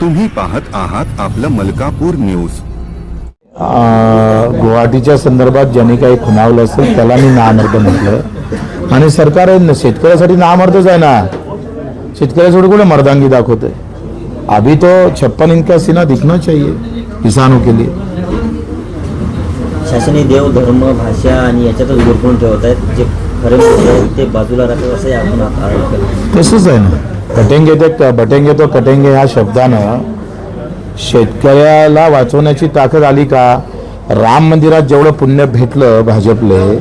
तुम्ही पाहत आहात आपलं मलकापूर न्यूज. अं, गुवाहाटीच्या संदर्भात ज्यांनी काही खुणावलं असेल त्याला मी नामर्द म्हटलं. आणि सरकार शेतकऱ्यासाठी नामर्दच आहे ना. शेतकऱ्यासाठी कुठे मर्दांगी दाखवतोय? अभी तो छप्पन इनका सीना दिखना चाहिए किसानों के लिए. शासनीय देव धर्म भाषा आणि याच्यातच गुरफळून ठेवत आहेत जे खरे ते बाजूला राहतात असंही आपण आता आरोप केला. तसंच आहे ना. कटेंगे ते बटेंगे तो कटेंगे ह्या शब्दानं शेतकऱ्याला वाचवण्याची ताकद आली का? राम मंदिरात जेवढं पुण्य भेटलं भाजपले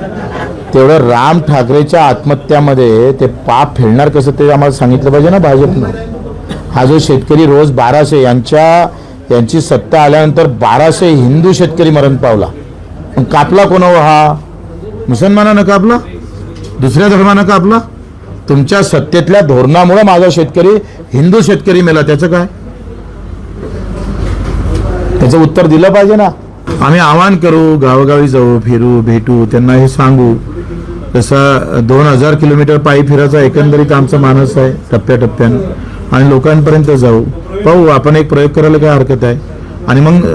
तेवढं राम ठाकरेच्या आत्महत्यामध्ये ते पाप फेडणार कसं ते आम्हाला सांगितलं पाहिजे ना भाजपनं. हा जो शेतकरी रोज बाराशे यांच्या यांची सत्ता आल्यानंतर बाराशे हिंदू शेतकरी मरण पावला. कापला कोणावर हा? मुसलमानानं कापला? दुसऱ्या धर्मानं कापला? तुमच्या सत्तेतल्या धोरणामुळे माझा शेतकरी हिंदू शेतकरी मेला. त्याचं काय? त्याचं उत्तर दिलं पाहिजे ना. आम्ही आवाहन करू गावोगावी जाऊ फिरू भेटू त्यांना हे सांगू. जसं दोन हजार किलोमीटर पायी फिरायचा एकंदरीत आमचा मानस आहे टप्प्याटप्प्यानं. आणि लोकांपर्यंत जाऊ. पाहू आपण एक प्रयोग करायला काय हरकत आहे? आणि मग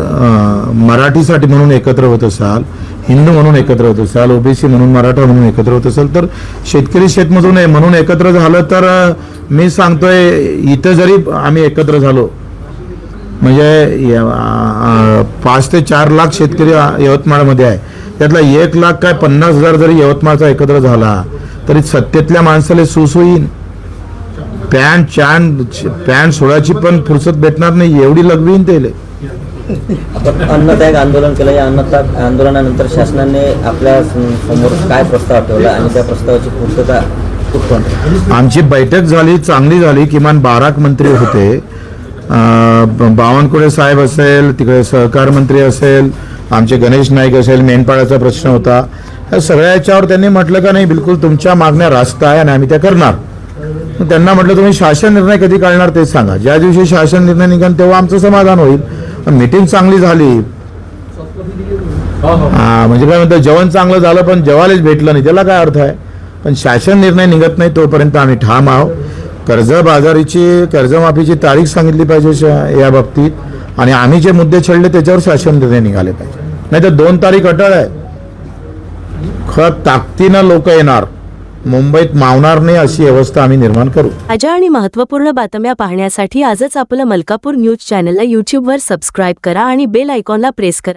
मराठीसाठी म्हणून एकत्र होत असाल हिंदू म्हणून एकत्र होत असाल ओबीसी म्हणून मराठा म्हणून एकत्र होत असेल तर शेतकरी शेतमजूर आहे म्हणून एकत्र झालं तर मी सांगतोय इथं जरी आम्ही एकत्र झालो म्हणजे पाच ते चार लाख शेतकरी यवतमाळमध्ये आहे. त्यातला एक लाख काय पन्नास हजार जरी यवतमाळचा एकत्र झाला तरी सत्तेतल्या माणसाला सुसू होईल पॅन्ट चॅन पॅन्ट सोडायची पण फुरसत भेटणार नाही एवढी लगवीन त्याले. आपण अन्नत्याग आंदोलन केलं. या अन्नत्याग आंदोलनानंतर शासनाने आपल्यासमोर काय प्रस्ताव ठेवला आणि त्या प्रस्तावाची पूर्तता आमची बैठक झाली चांगली झाली. किमान बाराक मंत्री होते. बावनकुळे साहेब असेल तिकडे सहकार मंत्री असेल आमचे गणेश नाईक असेल मेंढपाळाचा प्रश्न होता. या सगळ्या याच्यावर त्यांनी म्हटलं का नाही बिलकुल तुमच्या मागण्या रास्त आहे आणि आम्ही त्या करणार. त्यांना म्हटलं तुम्ही शासन निर्णय कधी काढणार ते सांगा. ज्या दिवशी शासन निर्णय निघाल तेव्हा आमचं समाधान होईल. मीटिंग चांगली झाली. हा म्हणजे काय म्हणतात जेवण चांगलं झालं पण जेवायलाच भेटलं नाही. त्याला काय अर्थ आहे? पण शासन निर्णय निघत नाही तोपर्यंत आम्ही ठाम आहोत. कर्जबाजारीची कर्जमाफीची तारीख सांगितली पाहिजे या बाबतीत. आणि आम्ही जे मुद्दे छेडले त्याच्यावर शासन निर्णय निघाले पाहिजे. नाही तर दोन तारीख अटळ आहे. खरं ताकदीनं लोक येणार. मुंबईत मावणार नाही अशी व्यवस्था आम्ही निर्माण करू. ताज्या आणि महत्त्वपूर्ण बातम्या पाहण्यासाठी आजच आपलं मलकापूर न्यूज चॅनलला यूट्यूबवर सबस्क्राईब करा आणि बेल आयकॉनला प्रेस करा.